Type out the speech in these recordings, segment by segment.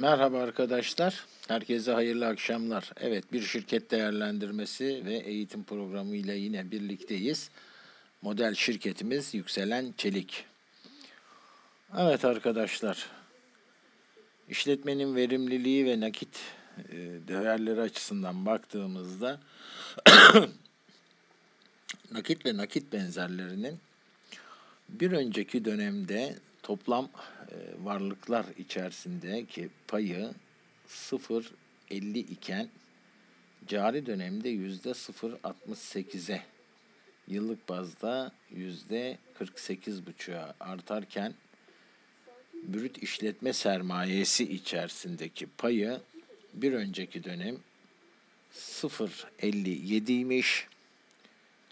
Merhaba arkadaşlar. Herkese hayırlı akşamlar. Evet bir şirket değerlendirmesi ve eğitim programı ile yine birlikteyiz. Model şirketimiz Yükselen Çelik. Evet arkadaşlar. İşletmenin verimliliği ve nakit e, değerleri açısından baktığımızda nakit ve nakit benzerlerinin bir önceki dönemde toplam varlıklar içerisindeki payı 0.50 iken cari dönemde yüzde 0.68'e yıllık bazda yüzde 48.5'a artarken brüt işletme sermayesi içerisindeki payı bir önceki dönem 0.57 imiş.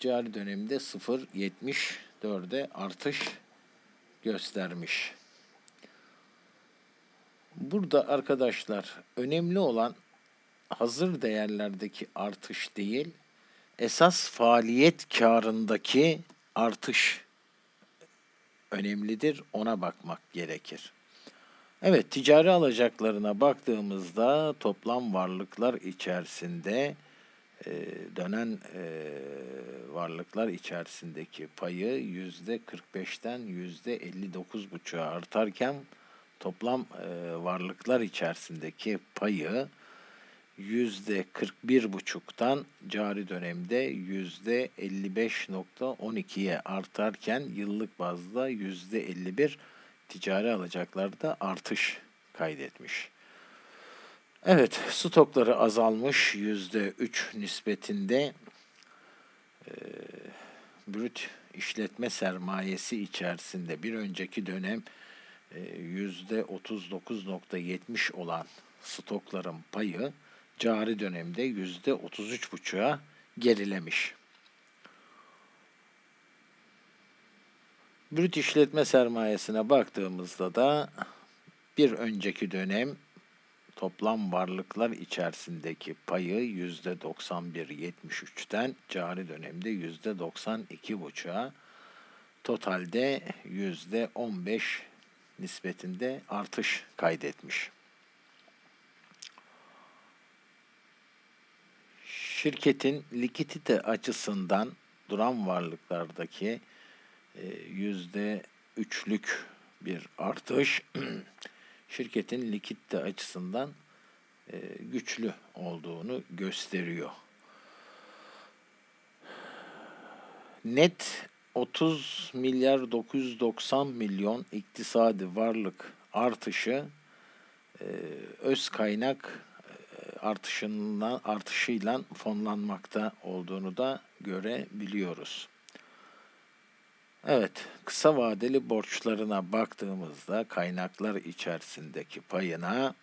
Cari dönemde 0.74'e artış göstermiş. Burada arkadaşlar önemli olan hazır değerlerdeki artış değil, esas faaliyet karındaki artış önemlidir. Ona bakmak gerekir. Evet, ticari alacaklarına baktığımızda toplam varlıklar içerisinde e, dönen e, varlıklar içerisindeki payı yüzde 45'ten yüzde 59,5'a artarken toplam e, varlıklar içerisindeki payı yüzde 41,5'tan cari dönemde yüzde 55,12'ye artarken yıllık bazda yüzde 51 ticari alacaklarda artış kaydetmiş. Evet, stokları azalmış yüzde üç nispetinde e, brüt işletme sermayesi içerisinde bir önceki dönem 39.70 olan stokların payı cari dönemde yüzde 33.5'a gerilemiş. Brüt işletme sermayesine baktığımızda da bir önceki dönem toplam varlıklar içerisindeki payı yüzde 91.73'ten cari dönemde yüzde 92.5'a totalde yüzde 15 nispetinde artış kaydetmiş. Şirketin likidite açısından duran varlıklardaki e, yüzde üçlük bir artış şirketin likidite açısından e, güçlü olduğunu gösteriyor. Net 30 milyar 990 milyon iktisadi varlık artışı e, öz kaynak e, artışından artışıyla fonlanmakta olduğunu da görebiliyoruz. Evet, kısa vadeli borçlarına baktığımızda kaynaklar içerisindeki payına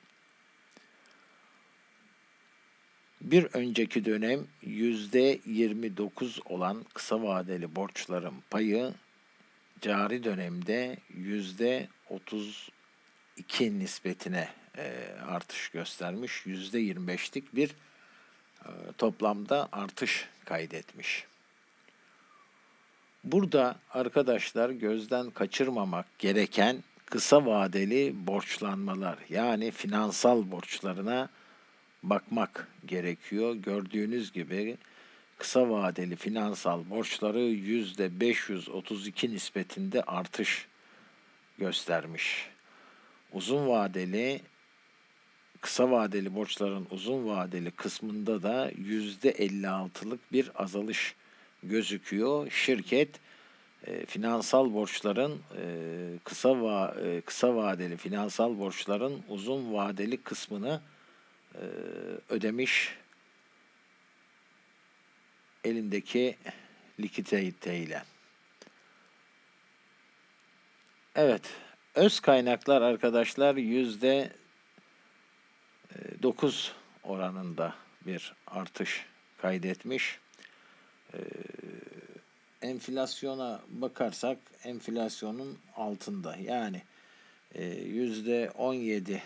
bir önceki dönem yüzde 29 olan kısa vadeli borçların payı cari dönemde yüzde 32 nispetine e, artış göstermiş. Yüzde 25'lik bir e, toplamda artış kaydetmiş. Burada arkadaşlar gözden kaçırmamak gereken kısa vadeli borçlanmalar yani finansal borçlarına bakmak gerekiyor. Gördüğünüz gibi kısa vadeli finansal borçları yüzde 532 nispetinde artış göstermiş. Uzun vadeli kısa vadeli borçların uzun vadeli kısmında da yüzde 56'lık bir azalış gözüküyor. Şirket e, finansal borçların e, kısa va e, kısa vadeli finansal borçların uzun vadeli kısmını ödemiş elindeki likidite ile. Evet, öz kaynaklar arkadaşlar yüzde 9 e, oranında bir artış kaydetmiş. Ee, enflasyona bakarsak enflasyonun altında yani e, yüzde 17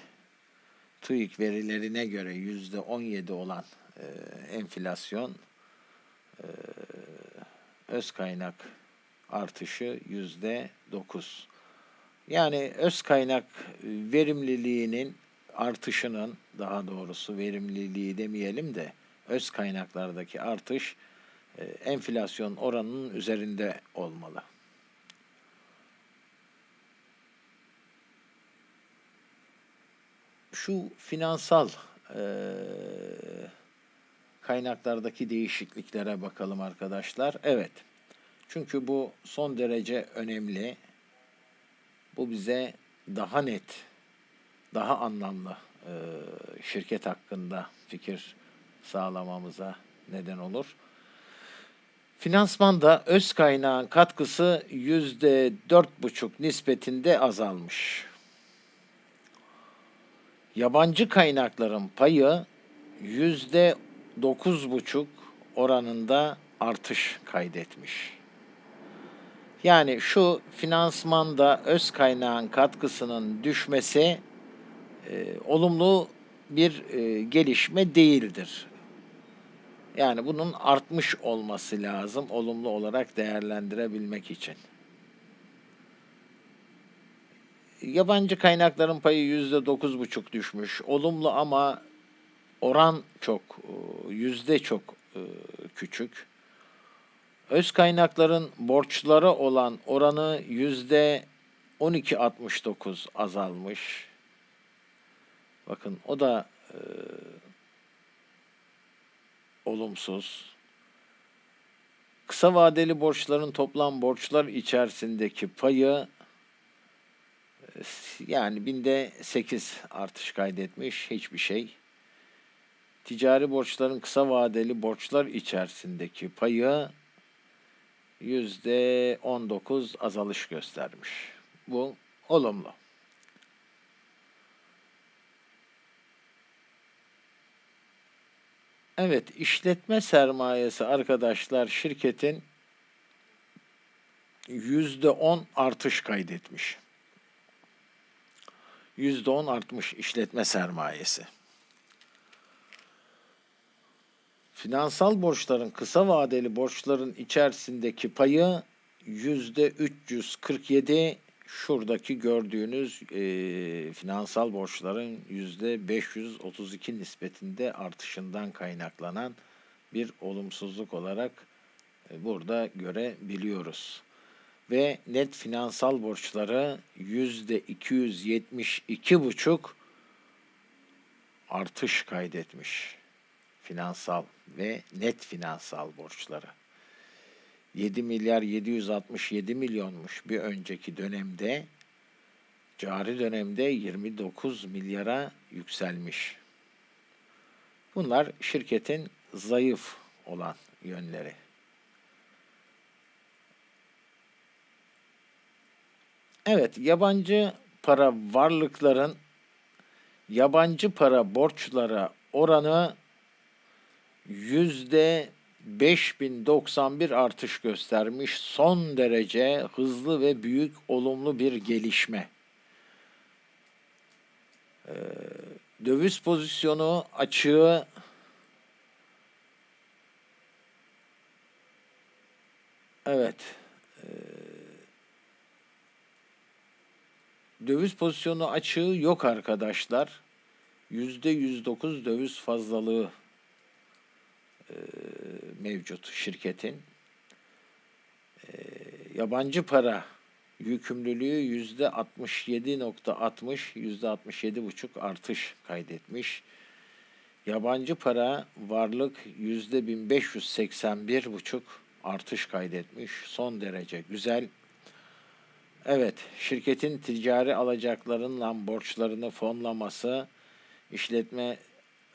TÜİK verilerine göre yüzde 17 olan e, enflasyon e, öz kaynak artışı yüzde 9. Yani öz kaynak verimliliğinin artışının daha doğrusu verimliliği demeyelim de öz kaynaklardaki artış e, enflasyon oranının üzerinde olmalı. Şu finansal e, kaynaklardaki değişikliklere bakalım arkadaşlar. Evet. Çünkü bu son derece önemli. Bu bize daha net, daha anlamlı e, şirket hakkında fikir sağlamamıza neden olur. Finansmanda öz kaynağın katkısı yüzde dört buçuk nispetinde azalmış. Yabancı kaynakların payı yüzde dokuz buçuk oranında artış kaydetmiş. Yani şu finansmanda öz kaynağın katkısının düşmesi e, olumlu bir e, gelişme değildir. Yani bunun artmış olması lazım olumlu olarak değerlendirebilmek için. Yabancı kaynakların payı yüzde dokuz buçuk düşmüş. Olumlu ama oran çok, e, yüzde çok e, küçük. Öz kaynakların borçları olan oranı yüzde 12.69 azalmış. Bakın o da e, olumsuz. Kısa vadeli borçların toplam borçlar içerisindeki payı yani binde 8 artış kaydetmiş hiçbir şey. Ticari borçların kısa vadeli borçlar içerisindeki payı yüzde 19 azalış göstermiş. Bu olumlu. Evet, işletme sermayesi arkadaşlar şirketin yüzde on artış kaydetmiş. Yüzde on artmış işletme sermayesi. Finansal borçların kısa vadeli borçların içerisindeki payı yüzde 347 şuradaki gördüğünüz e, finansal borçların yüzde 532 nispetinde artışından kaynaklanan bir olumsuzluk olarak e, burada görebiliyoruz. Ve net finansal borçları yüzde 272 buçuk artış kaydetmiş finansal ve net finansal borçları. 7 milyar 767 milyonmuş bir önceki dönemde cari dönemde 29 milyara yükselmiş. Bunlar şirketin zayıf olan yönleri. Evet, yabancı para varlıkların yabancı para borçlara oranı yüzde 5091 artış göstermiş. Son derece hızlı ve büyük olumlu bir gelişme. Ee, döviz pozisyonu açığı Evet. Döviz pozisyonu açığı yok arkadaşlar. %109 döviz fazlalığı e, mevcut şirketin. E, yabancı para yükümlülüğü yüzde 67.60, yüzde 67.5 artış kaydetmiş. Yabancı para varlık yüzde 1581.5 artış kaydetmiş. Son derece güzel. Evet, şirketin ticari alacaklarınla borçlarını fonlaması, işletme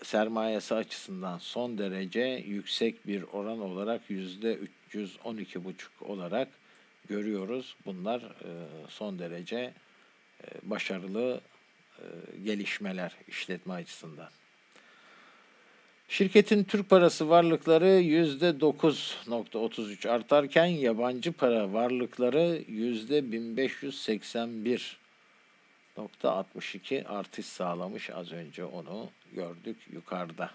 sermayesi açısından son derece yüksek bir oran olarak yüzde 312,5 olarak görüyoruz. Bunlar e, son derece e, başarılı e, gelişmeler işletme açısından. Şirketin Türk parası varlıkları yüzde 9.33 artarken yabancı para varlıkları yüzde 1581 .62 artış sağlamış. Az önce onu gördük yukarıda.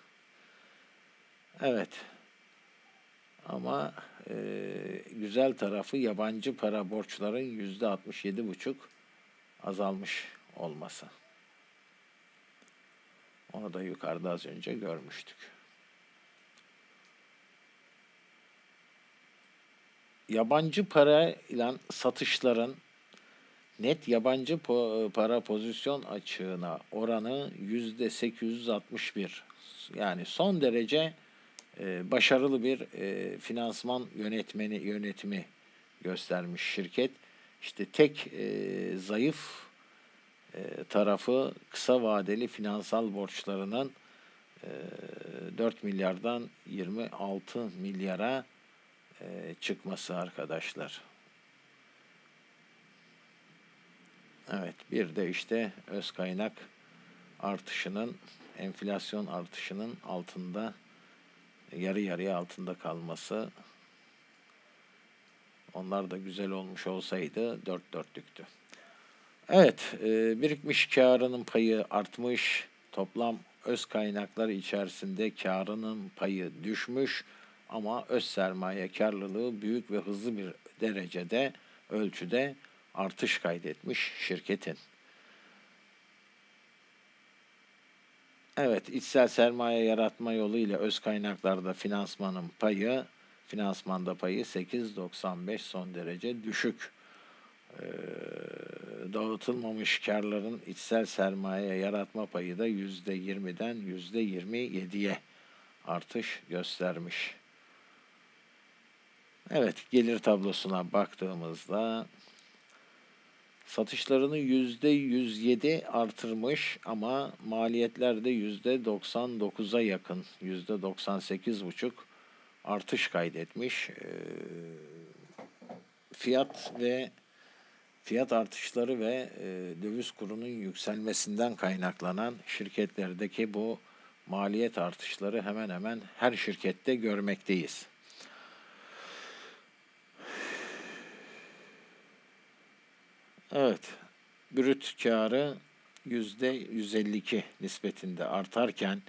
Evet. Ama e, güzel tarafı yabancı para borçların yüzde 67,5 azalmış olması. Onu da yukarıda az önce görmüştük. Yabancı para ile satışların net yabancı para pozisyon açığına oranı yüzde 861. Yani son derece e, başarılı bir e, finansman yönetmeni yönetimi göstermiş şirket. İşte tek e, zayıf tarafı kısa vadeli finansal borçlarının e, 4 milyardan 26 milyara e, çıkması arkadaşlar. Evet, bir de işte öz kaynak artışının, enflasyon artışının altında, yarı yarıya altında kalması. Onlar da güzel olmuş olsaydı dört dörtlüktü. Evet, e, birikmiş karının payı artmış, toplam öz kaynaklar içerisinde karının payı düşmüş ama öz sermaye karlılığı büyük ve hızlı bir derecede, ölçüde artış kaydetmiş şirketin. Evet, içsel sermaye yaratma yoluyla öz kaynaklarda finansmanın payı, finansmanda payı 8.95 son derece düşük. Ee, dağıtılmamış karların içsel sermaye yaratma payı da %20'den %27'ye artış göstermiş. Evet, gelir tablosuna baktığımızda satışlarını yüzde 107 artırmış ama maliyetler de yüzde 99'a yakın, yüzde 98,5 artış kaydetmiş. Ee, fiyat ve fiyat artışları ve e, döviz kurunun yükselmesinden kaynaklanan şirketlerdeki bu maliyet artışları hemen hemen her şirkette görmekteyiz. Evet, brüt karı yüzde 152 nispetinde artarken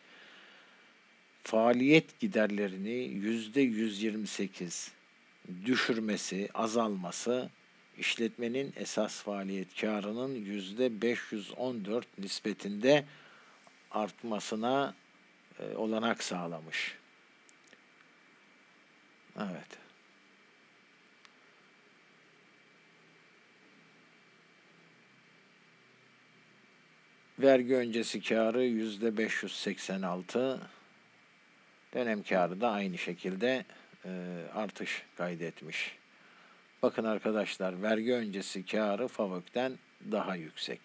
faaliyet giderlerini yüzde 128 düşürmesi, azalması işletmenin esas faaliyet karının yüzde 514 nispetinde artmasına e, olanak sağlamış. Evet. Vergi öncesi karı yüzde 586. Dönem karı da aynı şekilde e, artış kaydetmiş. Bakın arkadaşlar vergi öncesi karı FAVÖK'ten daha yüksek.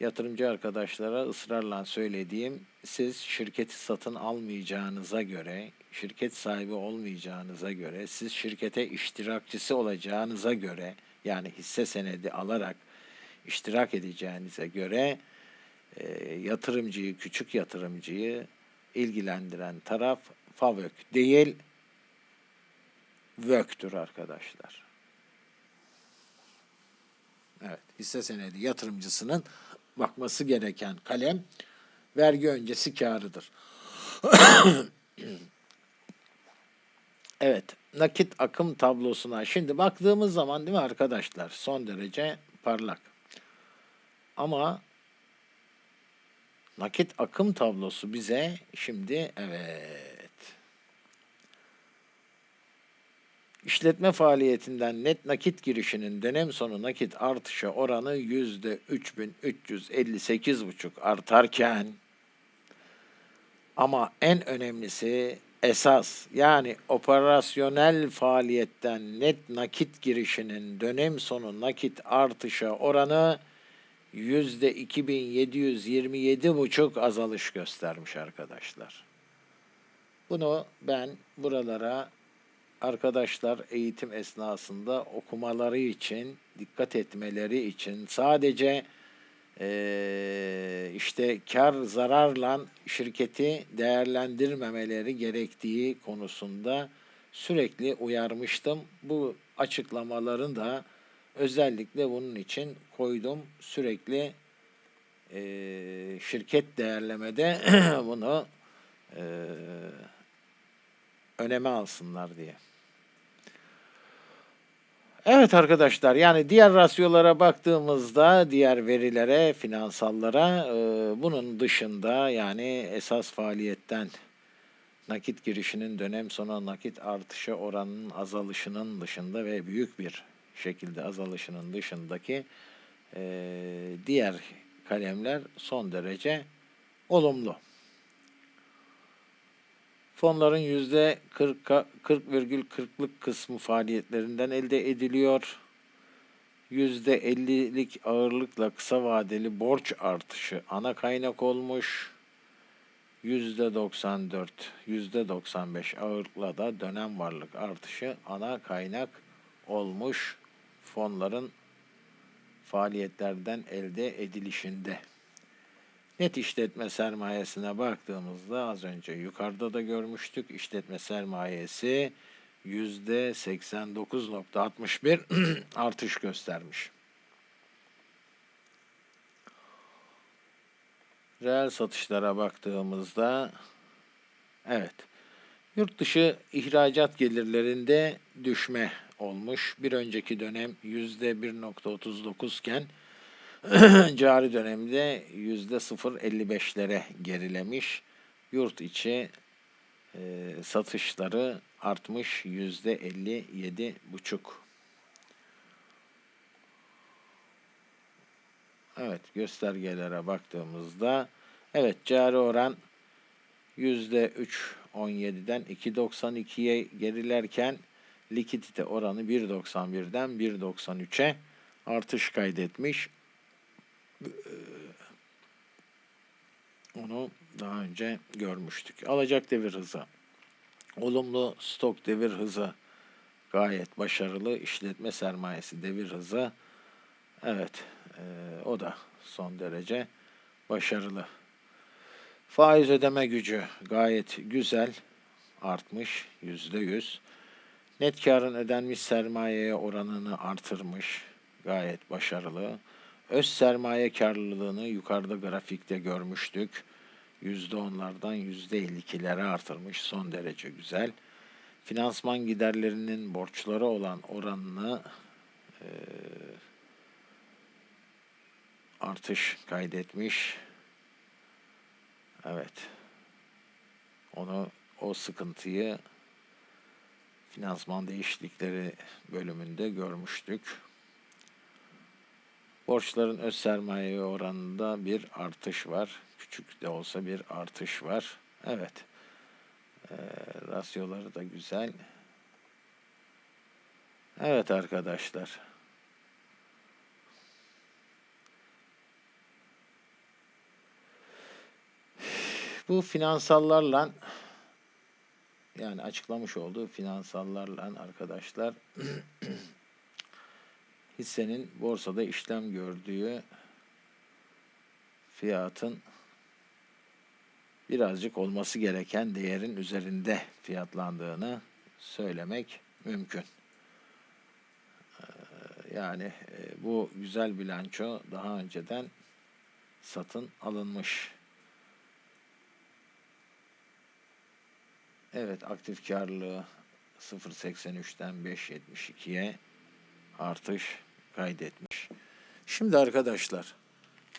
Yatırımcı arkadaşlara ısrarla söylediğim siz şirketi satın almayacağınıza göre, şirket sahibi olmayacağınıza göre, siz şirkete iştirakçısı olacağınıza göre yani hisse senedi alarak iştirak edeceğinize göre e, yatırımcıyı, küçük yatırımcıyı ilgilendiren taraf FAVÖK değil, VÖK'tür arkadaşlar. Evet, hisse senedi yatırımcısının bakması gereken kalem vergi öncesi karıdır. evet, nakit akım tablosuna şimdi baktığımız zaman değil mi arkadaşlar son derece parlak. Ama nakit akım tablosu bize şimdi evet İşletme faaliyetinden net nakit girişinin dönem sonu nakit artışı oranı yüzde 3358,5 artarken ama en önemlisi esas yani operasyonel faaliyetten net nakit girişinin dönem sonu nakit artışı oranı yüzde 2727,5 azalış göstermiş arkadaşlar. Bunu ben buralara arkadaşlar eğitim esnasında okumaları için, dikkat etmeleri için sadece e, işte kar zararla şirketi değerlendirmemeleri gerektiği konusunda sürekli uyarmıştım. Bu açıklamaların da özellikle bunun için koydum. Sürekli e, şirket değerlemede bunu e, öneme alsınlar diye. Evet arkadaşlar yani diğer rasyolara baktığımızda diğer verilere, finansallara e, bunun dışında yani esas faaliyetten nakit girişinin dönem sonu nakit artışı oranının azalışının dışında ve büyük bir şekilde azalışının dışındaki e, diğer kalemler son derece olumlu. Fonların yüzde 40,40'lık kısmı faaliyetlerinden elde ediliyor. Yüzde 50'lik ağırlıkla kısa vadeli borç artışı ana kaynak olmuş. Yüzde 94, yüzde 95 ağırlıkla da dönem varlık artışı ana kaynak olmuş fonların faaliyetlerden elde edilişinde. Net işletme sermayesine baktığımızda az önce yukarıda da görmüştük. İşletme sermayesi yüzde 89.61 artış göstermiş. Reel satışlara baktığımızda evet yurt dışı ihracat gelirlerinde düşme olmuş. Bir önceki dönem yüzde 1.39 iken cari dönemde yüzde 0.55'lere gerilemiş. Yurt içi e, satışları artmış yüzde 57 buçuk. Evet göstergelere baktığımızda evet cari oran yüzde 3.17'den 2.92'ye gerilerken likidite oranı 1.91'den 1.93'e artış kaydetmiş. Onu daha önce görmüştük. Alacak devir hızı. Olumlu stok devir hızı gayet başarılı. İşletme sermayesi devir hızı. Evet, e, o da son derece başarılı. Faiz ödeme gücü gayet güzel, artmış yüzde yüz. Net karın ödenmiş sermayeye oranını artırmış, gayet başarılı. Öz sermaye karlılığını yukarıda grafikte görmüştük. %10'lardan %52'lere artırmış son derece güzel. Finansman giderlerinin borçları olan oranını e, artış kaydetmiş. Evet. Onu o sıkıntıyı finansman değişiklikleri bölümünde görmüştük. Borçların öz sermaye oranında bir artış var. Küçük de olsa bir artış var. Evet. E, rasyoları da güzel. Evet arkadaşlar. Bu finansallarla yani açıklamış olduğu finansallarla arkadaşlar hissenin borsada işlem gördüğü fiyatın birazcık olması gereken değerin üzerinde fiyatlandığını söylemek mümkün. Ee, yani e, bu güzel bilanço daha önceden satın alınmış. Evet aktif karlılığı 0.83'ten 5.72'ye artış kaydetmiş. Şimdi arkadaşlar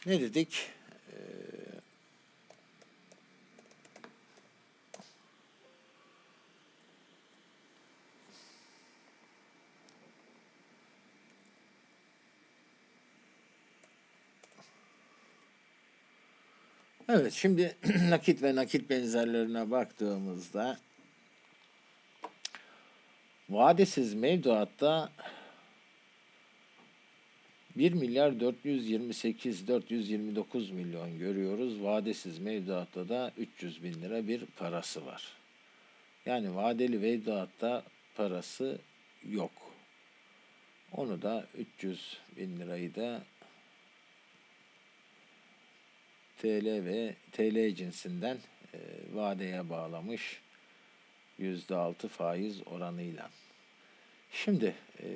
ne dedik? Ee, Evet, şimdi nakit ve nakit benzerlerine baktığımızda vadesiz mevduatta 1 milyar 428 429 milyon görüyoruz. Vadesiz mevduatta da 300 bin lira bir parası var. Yani vadeli mevduatta parası yok. Onu da 300 bin lirayı da TL ve TL cinsinden e, vadeye bağlamış %6 faiz oranıyla. Şimdi e,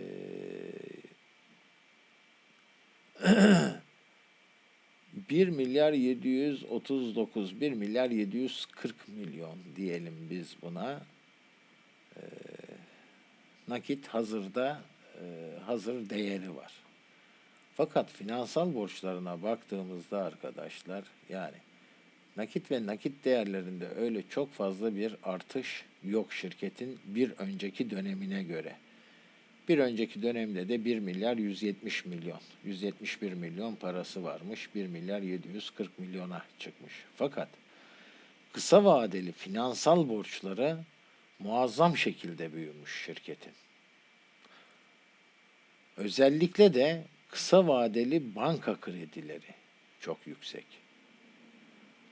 1 milyar 739, 1 milyar 740 milyon diyelim biz buna. Ee, nakit hazırda e, hazır değeri var. Fakat finansal borçlarına baktığımızda arkadaşlar yani nakit ve nakit değerlerinde öyle çok fazla bir artış yok şirketin bir önceki dönemine göre. Bir önceki dönemde de 1 milyar 170 milyon, 171 milyon parası varmış. 1 milyar 740 milyona çıkmış. Fakat kısa vadeli finansal borçları muazzam şekilde büyümüş şirketin. Özellikle de kısa vadeli banka kredileri çok yüksek.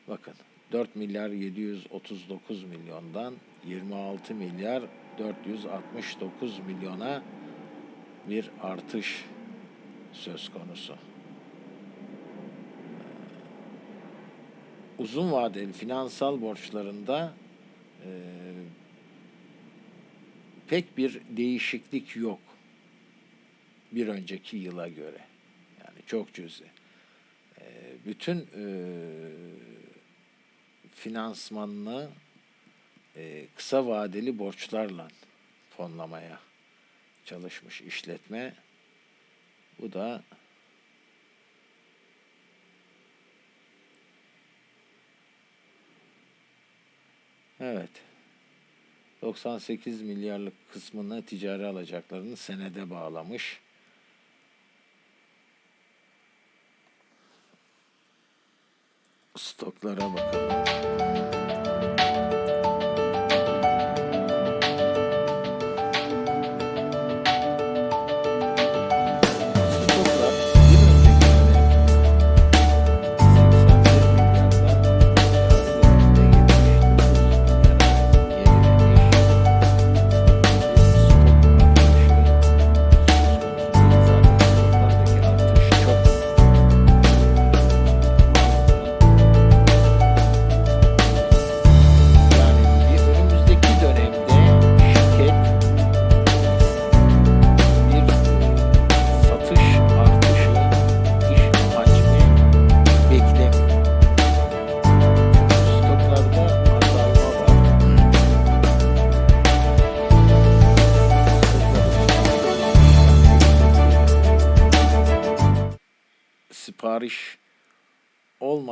Bakın 4 milyar 739 milyondan 26 milyar 469 milyona bir artış söz konusu. Uzun vadeli finansal borçlarında e, pek bir değişiklik yok bir önceki yıla göre. Yani çok cüzi. E, bütün e, finansmanını e, kısa vadeli borçlarla fonlamaya çalışmış işletme. Bu da Evet. 98 milyarlık kısmını ticari alacaklarını senede bağlamış. Stoklara bakalım.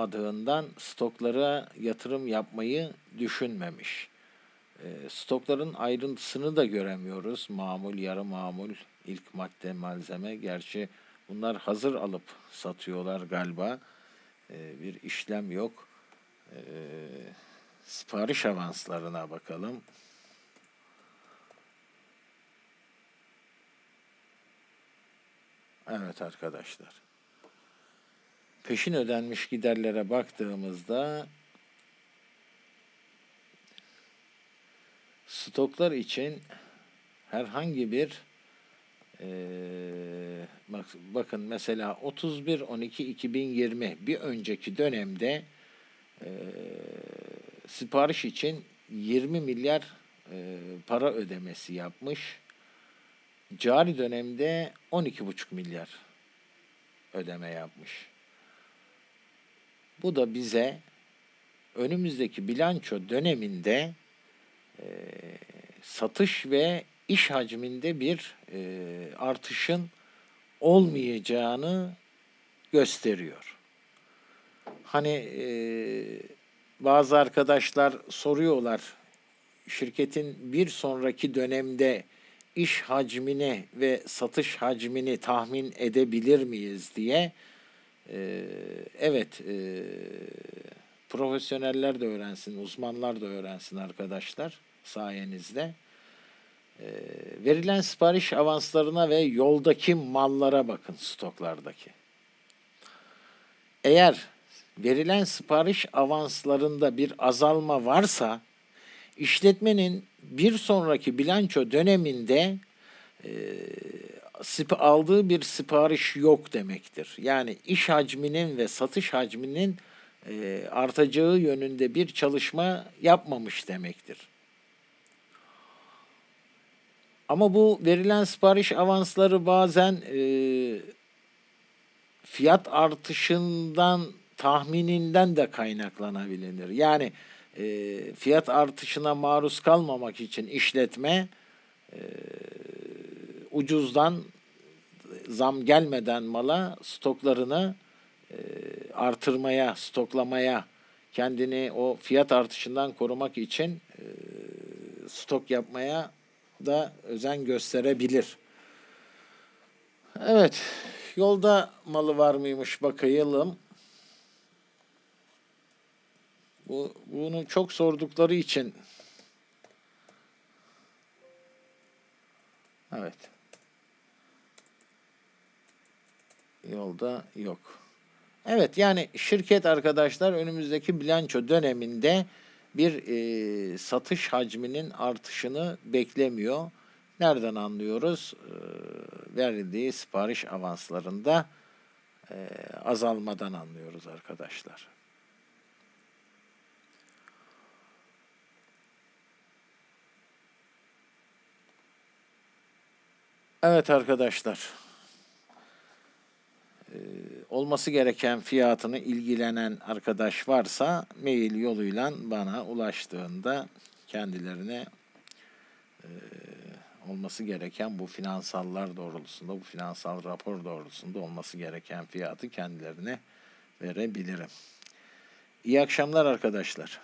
Olmadığından stoklara yatırım yapmayı düşünmemiş. E, stokların ayrıntısını da göremiyoruz. Mamul, yarı mamul, ilk madde, malzeme. Gerçi bunlar hazır alıp satıyorlar galiba. E, bir işlem yok. E, sipariş avanslarına bakalım. Evet arkadaşlar. Peşin ödenmiş giderlere baktığımızda stoklar için herhangi bir eee, bak, bakın mesela 31 12 2020 bir önceki dönemde eee, sipariş için 20 milyar eee, para ödemesi yapmış. Cari dönemde 12,5 milyar ödeme yapmış. Bu da bize önümüzdeki bilanço döneminde e, satış ve iş hacminde bir e, artışın olmayacağını gösteriyor. Hani e, bazı arkadaşlar soruyorlar şirketin bir sonraki dönemde iş hacmini ve satış hacmini tahmin edebilir miyiz diye. Ee, evet, e, profesyoneller de öğrensin, uzmanlar da öğrensin arkadaşlar sayenizde. Ee, verilen sipariş avanslarına ve yoldaki mallara bakın stoklardaki. Eğer verilen sipariş avanslarında bir azalma varsa işletmenin bir sonraki bilanço döneminde e, sip- aldığı bir sipariş yok demektir. Yani iş hacminin ve satış hacminin e, artacağı yönünde bir çalışma yapmamış demektir. Ama bu verilen sipariş avansları bazen e, fiyat artışından tahmininden de kaynaklanabilir. Yani e, fiyat artışına maruz kalmamak için işletme e, ucuzdan zam gelmeden mala stoklarını e, artırmaya, stoklamaya, kendini o fiyat artışından korumak için e, stok yapmaya da özen gösterebilir. Evet, yolda malı var mıymış bakayalım. Bu, bunu çok sordukları için Evet. Yolda yok. Evet yani şirket arkadaşlar önümüzdeki bilanço döneminde bir e, satış hacminin artışını beklemiyor. Nereden anlıyoruz? E, verildiği sipariş avanslarında e, azalmadan anlıyoruz arkadaşlar. Evet arkadaşlar. Ee, olması gereken fiyatını ilgilenen arkadaş varsa mail yoluyla bana ulaştığında kendilerine e, olması gereken bu finansallar doğrultusunda, bu finansal rapor doğrultusunda olması gereken fiyatı kendilerine verebilirim. İyi akşamlar arkadaşlar.